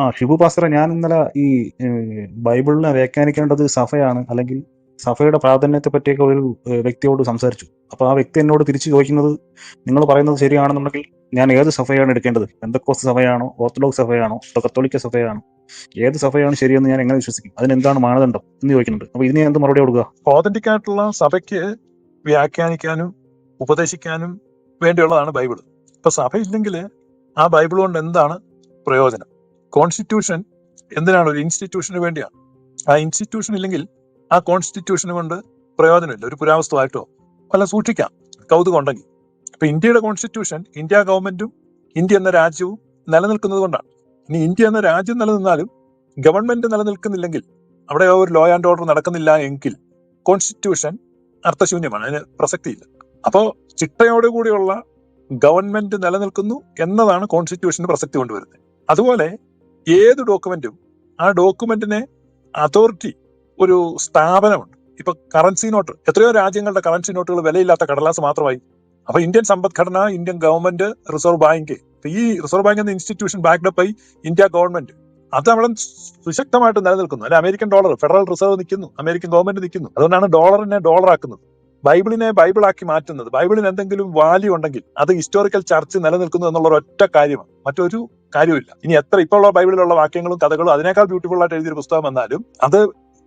ആ ഷിബു പാസ്റ്റർ ഞാൻ ഇന്നലെ ഈ ബൈബിളിനെ വ്യാഖ്യാനിക്കേണ്ടത് സഫയാണ് അല്ലെങ്കിൽ സഫയുടെ പ്രാധാന്യത്തെ പറ്റിയൊക്കെ ഒരു വ്യക്തിയോട് സംസാരിച്ചു. അപ്പൊ ആ വ്യക്തി എന്നോട് തിരിച്ചു ചോദിക്കുന്നത് നിങ്ങൾ പറയുന്നത് ശരിയാണെന്നുണ്ടെങ്കിൽ ഞാൻ ഏത് സഫയാണ് എടുക്കേണ്ടത്? എന്തൊക്കെ സഭയാണോ? ഓർത്തഡോക്സ് സഭയാണോ? അതോ കത്തോലിക്ക സഭയാണോ? ഏത് സഭയാണ് ശരിയെന്ന് ഞാൻ എങ്ങനെ വിശ്വസിക്കും? അതിന് എന്താണ് മാനദണ്ഡം എന്ന് ചോദിക്കുന്നുണ്ട്. അപ്പൊ ഇതിനെ എന്ത് മറുപടി കൊടുക്കുക? ഓതന്റിക് ആയിട്ടുള്ള സഭയ്ക്ക് വ്യാഖ്യാനിക്കാനും ഉപദേശിക്കാനും വേണ്ടിയുള്ളതാണ് ബൈബിൾ ഇപ്പൊ സഭ ഇല്ലെങ്കിൽ ആ ബൈബിൾ കൊണ്ട് എന്താണ് പ്രയോജനം? കോൺസ്റ്റിറ്റ്യൂഷൻ എന്തിനാണ് ഒരു ഇൻസ്റ്റിറ്റ്യൂഷന് വേണ്ടിയാണ്? ആ ഇൻസ്റ്റിറ്റ്യൂഷൻ ഇല്ലെങ്കിൽ ആ കോൺസ്റ്റിറ്റ്യൂഷന് കൊണ്ട് പ്രയോജനമില്ല. ഒരു പുരാവസ്തുവായിട്ടോ അല്ല സൂക്ഷിക്കാം. കൗതുകം ഉണ്ടെങ്കിൽ. ഇപ്പൊ ഇന്ത്യയുടെ കോൺസ്റ്റിറ്റ്യൂഷൻ ഇന്ത്യ ഗവൺമെന്റും ഇന്ത്യ എന്ന രാജ്യവും നിലനിൽക്കുന്നത് കൊണ്ടാണ്. ഇനി ഇന്ത്യ എന്ന രാജ്യം നിലനിന്നാലും ഗവൺമെന്റ് നിലനിൽക്കുന്നില്ലെങ്കിൽ അവിടെ ഒരു ലോ ആൻഡ് ഓർഡർ നടക്കുന്നില്ല എങ്കിൽ കോൺസ്റ്റിറ്റ്യൂഷൻ അർത്ഥശൂന്യമാണ്. അതിന് പ്രസക്തിയില്ല. അപ്പോ ചിട്ടയോടുകൂടിയുള്ള ഗവൺമെന്റ് നിലനിൽക്കുന്നു എന്നതാണ് കോൺസ്റ്റിറ്റ്യൂഷന് പ്രസക്തി കൊണ്ടുവരുന്നത്. അതുപോലെ ഏത് ഡോക്യുമെന്റും ആ ഡോക്യുമെന്റിനെ അതോറിറ്റി ഒരു സ്ഥാപനമുണ്ട്. ഇപ്പൊ കറൻസി നോട്ട് എത്രയോ രാജ്യങ്ങളുടെ കറൻസി നോട്ടുകൾ വിലയില്ലാത്ത കടലാസ് മാത്രമായി. അപ്പൊ ഇന്ത്യൻ സമ്പദ്ഘടന ഇന്ത്യൻ ഗവൺമെന്റ് റിസർവ് ബാങ്ക് ഈ റിസർവ് ബാങ്ക് എന്ന ഇൻസ്റ്റിറ്റ്യൂഷൻ ബാക്ക്ഡപ്പ് ആയി ഇന്ത്യ ഗവൺമെന്റ് അത് അവിടെ സുശക്തമായിട്ട് നിലനിൽക്കുന്നു. അല്ലെ അമേരിക്കൻ ഡോളർ ഫെഡറൽ റിസർവ് നിൽക്കുന്നു അമേരിക്കൻ ഗവൺമെന്റ് നിൽക്കുന്നു അതുകൊണ്ടാണ് ഡോളറിനെ ഡോളർ ആക്കുന്നത്. ബൈബിളിനെ ബൈബിളാക്കി മാറ്റുന്നത് ബൈബിളിന് എന്തെങ്കിലും വാല്യൂ ഉണ്ടെങ്കിൽ അത് ഹിസ്റ്റോറിക്കൽ ചർച്ച് നിലനിൽക്കുന്നു എന്നുള്ള ഒറ്റ കാര്യമാണ്. മറ്റൊരു കാര്യമില്ല ഇനി എത്ര ഇപ്പോൾ ബൈബിളിലുള്ള വാക്യങ്ങളും കഥകളും അതിനേക്കാൾ ബ്യൂട്ടിഫുൾ ആയിട്ട് എഴുതിയൊരു പുസ്തകം വന്നാലും അത്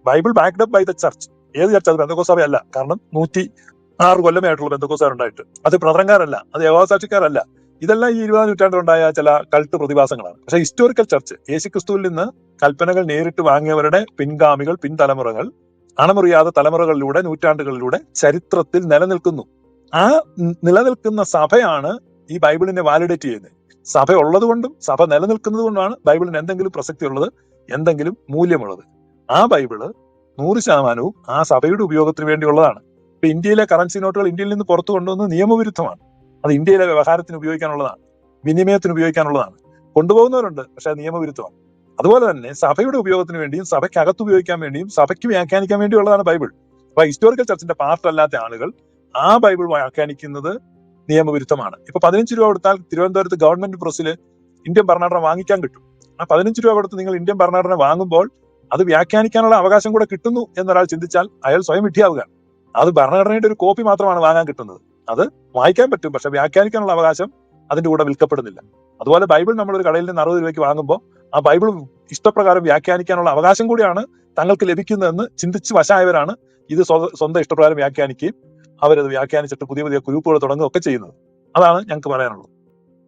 Bible backed up by the church ഏത് ചർച്ച് അത് ബന്ധകോസഭയല്ല കാരണം നൂറ്റി ആറ് കൊല്ലമായിട്ടുള്ള ബന്ധക്കോസാരുണ്ടായിട്ട് അത് പ്രതരങ്കാരല്ല അത് യഹോസാക്ഷിക്കാരല്ല ഇതെല്ലാം ഈ ഇരുപതാം നൂറ്റാണ്ടിലുണ്ടായ ചില കൾട്ട് പ്രതിഭാസങ്ങളാണ്. പക്ഷേ ഹിസ്റ്റോറിക്കൽ ചർച്ച് യേശുക്രിസ്തുവിൽ നിന്ന് കൽപ്പനകൾ നേരിട്ട് വാങ്ങിയവരുടെ പിൻഗാമികൾ പിൻതലമുറകൾ അണമുറിയാതെ തലമുറകളിലൂടെ നൂറ്റാണ്ടുകളിലൂടെ ചരിത്രത്തിൽ നിലനിൽക്കുന്നു. ആ നിലനിൽക്കുന്ന സഭയാണ് ഈ ബൈബിളിനെ വാലിഡേറ്റ് ചെയ്യുന്നത്. സഭ ഉള്ളതുകൊണ്ടും സഭ നിലനിൽക്കുന്നത് കൊണ്ടാണ് ബൈബിളിന് എന്തെങ്കിലും പ്രസക്തി ഉള്ളത് എന്തെങ്കിലും മൂല്യമുള്ളത്. ആ ബൈബിൾ നൂറ് ശതമാനവും ആ സഭയുടെ ഉപയോഗത്തിന് വേണ്ടിയുള്ളതാണ്. ഇപ്പൊ ഇന്ത്യയിലെ കറൻസി നോട്ടുകൾ ഇന്ത്യയിൽ നിന്ന് പുറത്തു കൊണ്ടുവന്ന് നിയമവിരുദ്ധമാണ്. അത് ഇന്ത്യയിലെ വ്യവഹാരത്തിന് ഉപയോഗിക്കാനുള്ളതാണ് വിനിമയത്തിന് ഉപയോഗിക്കാനുള്ളതാണ്. കൊണ്ടുപോകുന്നവരുണ്ട് പക്ഷെ അത് നിയമവിരുദ്ധമാണ്. അതുപോലെ തന്നെ സഭയുടെ ഉപയോഗത്തിന് വേണ്ടിയും സഭയ്ക്ക് സഭയ്ക്കകത്ത് ഉപയോഗിക്കാൻ വേണ്ടിയും സഭയ്ക്ക് വ്യാഖ്യാനിക്കാൻ വേണ്ടിയുള്ളതാണ് ബൈബിൾ. അപ്പൊ ഹിസ്റ്റോറിക്കൽ ചർച്ചിന്റെ പാർട്ട് അല്ലാത്ത ആളുകൾ ആ ബൈബിൾ വ്യാഖ്യാനിക്കുന്നത് നിയമവിരുദ്ധമാണ്. ഇപ്പൊ പതിനഞ്ച് രൂപ കൊടുത്താൽ തിരുവനന്തപുരത്ത് ഗവൺമെന്റ് പ്രസ്സിൽ ഇന്ത്യൻ ഭരണഘടന വാങ്ങിക്കാൻ കിട്ടും. ആ പതിനഞ്ച് രൂപ കൊടുത്ത് നിങ്ങൾ ഇന്ത്യൻ ഭരണഘടന വാങ്ങുമ്പോൾ അത് വ്യാഖ്യാനിക്കാനുള്ള അവകാശം കൂടെ കിട്ടുന്നു എന്നൊരാൾ ചിന്തിച്ചാൽ അയാൾ സ്വയം വിഡ്ഢിയാവുകയാണ് അത് ഭരണഘടനയുടെ ഒരു കോപ്പി മാത്രമാണ് വാങ്ങാൻ കിട്ടുന്നത്. അത് വായിക്കാൻ പറ്റും പക്ഷെ വ്യാഖ്യാനിക്കാനുള്ള അവകാശം അതിന്റെ കൂടെ വിൽക്കപ്പെടുന്നില്ല. അതുപോലെ ബൈബിൾ നമ്മൾ ഒരു കടയിൽ നിന്ന് അറുപത് രൂപയ്ക്ക് വാങ്ങുമ്പോൾ ആ ബൈബിൾ ഇഷ്ടപ്രകാരം വ്യാഖ്യാനിക്കാനുള്ള അവകാശം കൂടിയാണ് തങ്ങൾക്ക് ലഭിക്കുന്നതെന്ന് ചിന്തിച്ച് വശായവരാണ് ഇത് സ്വ- സ്വന്തം ഇഷ്ടപ്രകാരം വ്യാഖ്യാനിക്കുകയും അവരത് വ്യാഖ്യാനിച്ചിട്ട് പുതിയ പുതിയ ഗ്രൂപ്പുകൾ തുടങ്ങുകയൊക്കെ ചെയ്യുന്നത്. അതാണ് ഞങ്ങൾക്ക് പറയാനുള്ളത്.